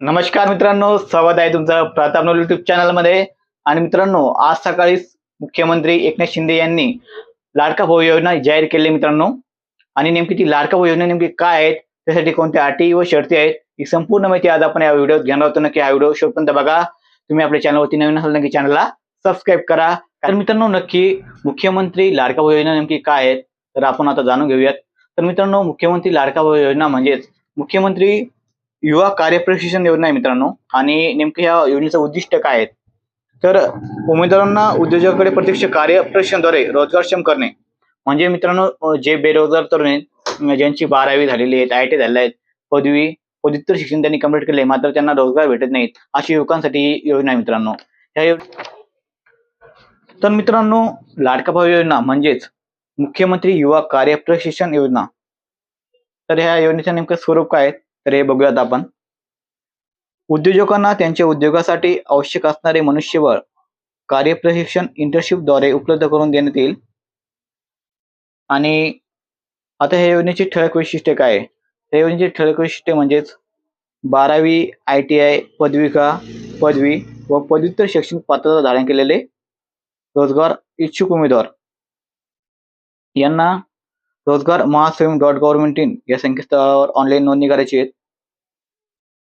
नमस्कार मित्रांनो स्वागत आहे तुमचं प्रताप नोल युट्यूब चॅनलमध्ये आणि मित्रांनो आज सकाळीच मुख्यमंत्री एकनाथ शिंदे यांनी लाडका भाऊ योजना जाहीर केली मित्रांनो. आणि नेमकी ती लाडका भाऊ योजना नेमकी काय आहेत त्यासाठी कोणत्या अटी व शर्ती आहेत ही संपूर्ण माहिती आज आपण या व्हिडिओत घेणार आहोत. नक्की हा व्हिडिओ शेवटपर्यंत बघा. तुम्ही आपल्या चॅनलवरती नवीन असाल नक्की चॅनलला सबस्क्राईब करा. तर मित्रांनो नक्की मुख्यमंत्री लाडका भाऊ योजना नेमकी काय आहेत तर आपण आता जाणून घेऊयात. तर मित्रांनो मुख्यमंत्री लाडका भाऊ योजना म्हणजेच मुख्यमंत्री युवा कार्य प्रशिक्षण योजना आहे मित्रांनो. आणि नेमकं या योजनेचं उद्दिष्ट काय आहे तर उमेदवारांना उद्योजकाकडे प्रत्यक्ष कार्य प्रशिक्षणाद्वारे रोजगारक्षम करणे. म्हणजे मित्रांनो जे बेरोजगार तरुण आहेत ज्यांची बारावी झालेली आहेत आय टी झालेल्या आहेत पदवी पदव्युत्तर शिक्षण त्यांनी कंप्लीट केले मात्र त्यांना रोजगार भेटत नाहीत अशा युवकांसाठी ही योजना आहे मित्रांनो. ह्या तर मित्रांनो लाडका भाऊ योजना म्हणजेच मुख्यमंत्री युवा कार्य प्रशिक्षण योजना. तर ह्या योजनेचं नेमकं स्वरूप काय आहे? तर हे बघूयात आपण. उद्योजकांना त्यांच्या उद्योगासाठी आवश्यक असणारे मनुष्यबळ कार्य प्रशिक्षण इंटर्नशिपद्वारे उपलब्ध करून देण्यात येईल. आणि आता ह्या योजनेची ठळक वैशिष्ट्ये काय आहे या योजनेची ठळक वैशिष्ट्ये म्हणजेच बारावी आय टी आय पदविका पदवी व पदव्युत्तर शैक्षणिक पात्रता धारण केलेले रोजगार इच्छुक उमेदवार. यांना रोजगार महास्वयं डॉट गव्हर्नमेंट इन या संकेतस्थळावर ऑनलाईन नोंदणी करायची आहे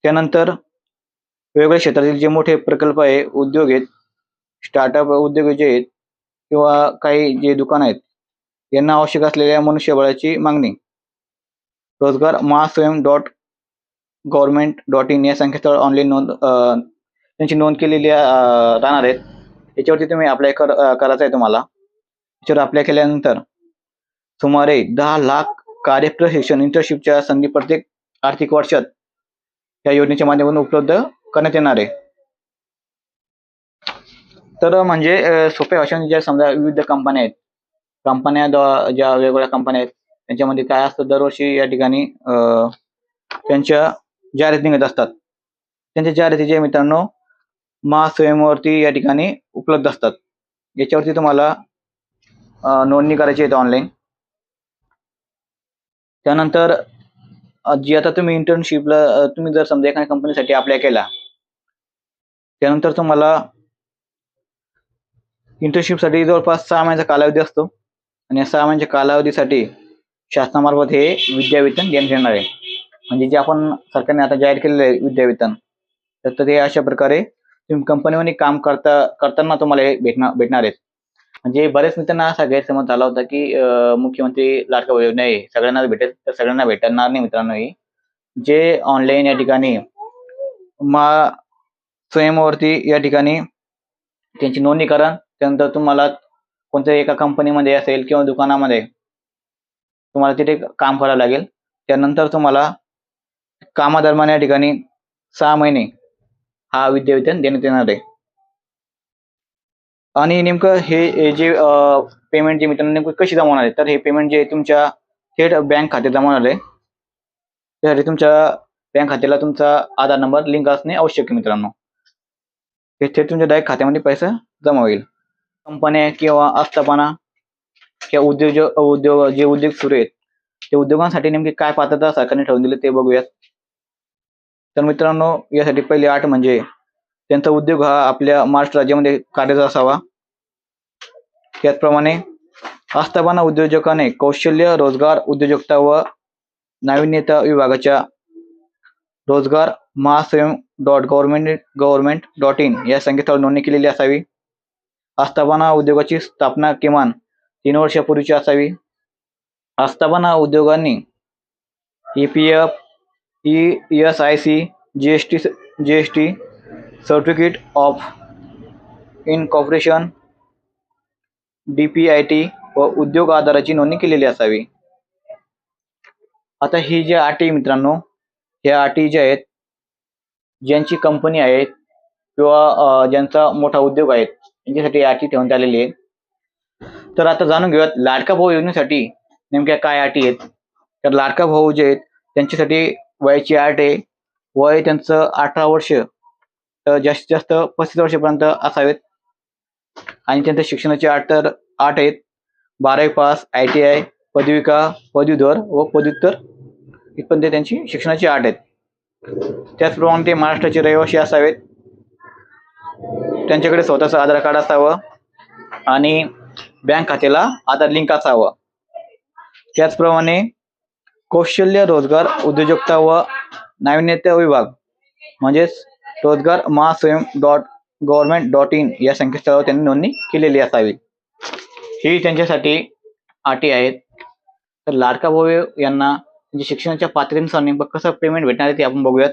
त्यानंतर वेगवेगळ्या क्षेत्रातील जे मोठे प्रकल्प आहे उद्योग आहेत स्टार्टअप उद्योग जे आहेत किंवा काही जे दुकान आहेत यांना आवश्यक असलेल्या मनुष्यबळाची मागणी. रोजगार Mahaswayam dot government dot in या संकेतस्थळ ऑनलाईन नोंद त्यांची नोंद केलेली राहणार आहेत. याच्यावरती तुम्ही अप्लाय कर करायचं आहे तुम्हाला. याच्यावर अप्लाय केल्यानंतर सुमारे दहा लाख कार्य प्रशिक्षण इंटर्नशिपच्या संधी प्रत्येक आर्थिक वर्षात या योजनेच्या माध्यमातून उपलब्ध करण्यात येणार आहे. तर म्हणजे सोप्या भाषेने ज्या समजा विविध कंपन्या आहेत कंपन्या ज्या वेगवेगळ्या कंपन्या आहेत त्यांच्यामध्ये काय असतं दरवर्षी या ठिकाणी अं, त्यांच्या जाहिराती निघत असतात. त्यांच्या जाहिरातीचे मित्रांनो महास्वयंवरती या ठिकाणी उपलब्ध असतात. याच्यावरती तुम्हाला नोंदणी करायची आहे ऑनलाईन त्यानंतर जी आता तुम्ही इंटर्नशिपला तुम्ही जर समजा एखाद्या कंपनीसाठी अप्लाय केला त्यानंतर तुम्हाला इंटर्नशिपसाठी जवळपास सहा महिन्याचा कालावधी असतो. आणि या सहा महिन्याच्या कालावधीसाठी शासनामार्फत हे विद्यावेतन देण्यात येणार आहे. म्हणजे जे आपण सरकारने आता जाहीर केलेलं आहे विद्यावेतन तर ते अशा प्रकारे तुम्ही कंपनीमध्ये काम करता करताना तुम्हाला हे भेटणार भेटणार आहेत. म्हणजे बरेच मित्रांना असा गैरसमज झाला होता की मुख्यमंत्री लाडका योजना आहे सगळ्यांना भेटेल तर सगळ्यांना भेटणार नाही मित्रांनो ही. जे ऑनलाईन या ठिकाणी मा स्वयंवरती या ठिकाणी त्यांची नोंदणी करा त्यानंतर तुम्हाला कोणत्या एका कंपनीमध्ये असेल किंवा दुकानामध्ये तुम्हाला तिथे काम करावं लागेल. त्यानंतर तुम्हाला कामादरम्यान या ठिकाणी सहा महिने हा विद्यावेतन देण्यात येणार आहे. आणि नेमकं हे जे पेमेंट जे मित्रांनो नेमकं कशी जमवणार आहे? तर हे पेमेंट जे तुमच्या थेट बँक खात्यात जमवणार आहे. त्यासाठी तुमच्या बँक खात्याला तुमचा आधार नंबर लिंक असणे आवश्यक आहे मित्रांनो. हे थेट तुमच्या डायरेक्ट खात्यामध्ये पैसा जमा होईल. कंपन्या किंवा आस्थापना किंवा उद्योजक उद्योग जे उद्योग सुरू आहेत ते उद्योगांसाठी नेमकी काय पात्रता सरकारने ठेवून दिली ते बघूयात. तर मित्रांनो यासाठी पहिली आठ म्हणजे त्यांचा उद्योग हा आपल्या महाराष्ट्र राज्यामध्ये कार्यरत असावा. त्याचप्रमाणे आस्थापना उद्योजकाने कौशल्य रोजगार उद्योजकता व नाविन्यता विभागाच्या रोजगार Mahaswayam dot government government dot in या संकेतस्थळावर नोंदणी केलेली असावी. आस्थापना उद्योगाची स्थापना किमान तीन वर्षापूर्वीची असावी. आस्थापना उद्योगांनी E P F E S I C G S T G S T certificate of incorporation D P I T व उद्योग आधाराची नोंदणी केलेली असावी. आता ही जी अटी मित्रांनो ह्या अटी ज्या आहेत ज्यांची कंपनी आहेत किंवा ज्यांचा मोठा उद्योग आहे त्यांच्यासाठी अटी ठेवण्यात आलेली आहे. तर आता जाणून घेऊयात लाडका भाऊ योजनेसाठी नेमक्या काय अटी आहेत? तर लाडका भाऊ जे आहेत त्यांच्यासाठी वयाची अट आहे. वय त्यांचं अठरा वर्ष. जास्तीत जास्त पस्तीस वर्षापर्यंत असावेत. आणि त्यांच्या शिक्षणाची आठ तर आठ आहेत. बारावी पास आय टी आय पदविका पदवीधर व पदव्युत्तर इथपर्यंत त्यांची शिक्षणाची आठ आहेत. त्याचप्रमाणे ते महाराष्ट्राचे रहिवासी असावेत. त्यांच्याकडे स्वतःचं आधार कार्ड असावं आणि बँक खात्याला आधार लिंक असावं. त्याचप्रमाणे कौशल्य रोजगार उद्योजकता व नाविन्यता विभाग म्हणजेच रोजगार Mahaswayam dot government dot in या संकेतस्थळावर त्यांनी नोंदणी केलेली असावी. ही त्यांच्यासाठी अटी आहेत. तर लाडका भाऊ यांना म्हणजे शिक्षणाच्या पातळीनुसार नेमकं कसं पेमेंट भेटणार आहे ते आपण बघूयात.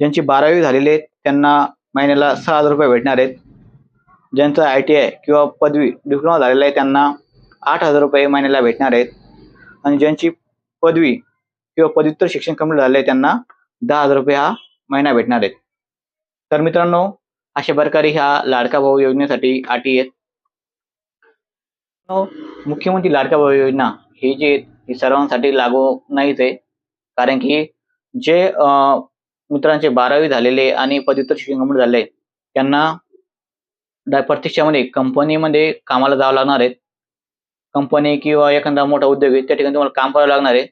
ज्यांची बारावी झालेली आहे त्यांना महिन्याला सहा हजार रुपये भेटणार आहेत. ज्यांचं आय टी आय किंवा पदवी डिप्लोमा झालेला आहे त्यांना आठ हजार रुपये महिन्याला भेटणार आहेत. आणि ज्यांची पदवी किंवा पदव्युत्तर शिक्षण कंप्लीट झालं आहे त्यांना दहा हजार रुपये हा महिना भेटणार आहेत. तर मित्रांनो अशा प्रकारे ह्या लाडका भाऊ योजनेसाठी अटी आहेत. मुख्यमंत्री लाडका भाऊ योजना ही जी ही सर्वांसाठी लागू नाहीच आहे. कारण की जे मित्रांचे बारावी झालेले आणि पदव्युत्तर शिक्षण कंप्लीट झाले त्यांना प्रत्यक्षामध्ये कंपनीमध्ये कामाला जावं लागणार आहे. कंपनी किंवा एखादा मोठा उद्योग आहे त्या ठिकाणी तुम्हाला काम करावं लागणार आहे.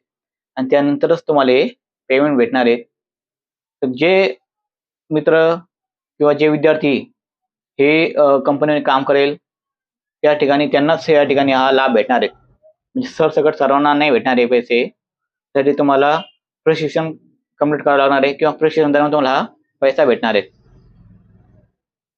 आणि त्यानंतरच तुम्हाला पेमेंट भेटणार आहे. तर जे मित्र किंवा जे विद्यार्थी हे कंपनीने काम करेल त्या ठिकाणी त्यांनाच या ठिकाणी हा लाभ भेटणार आहे. म्हणजे सरसकट सर्वांना नाही भेटणार आहे पैसे. त्यासाठी तुम्हाला प्रशिक्षण कंप्लीट करावं लागणार आहे किंवा प्रशिक्षण दरम्यान तुम्हाला हा पैसा भेटणार आहे.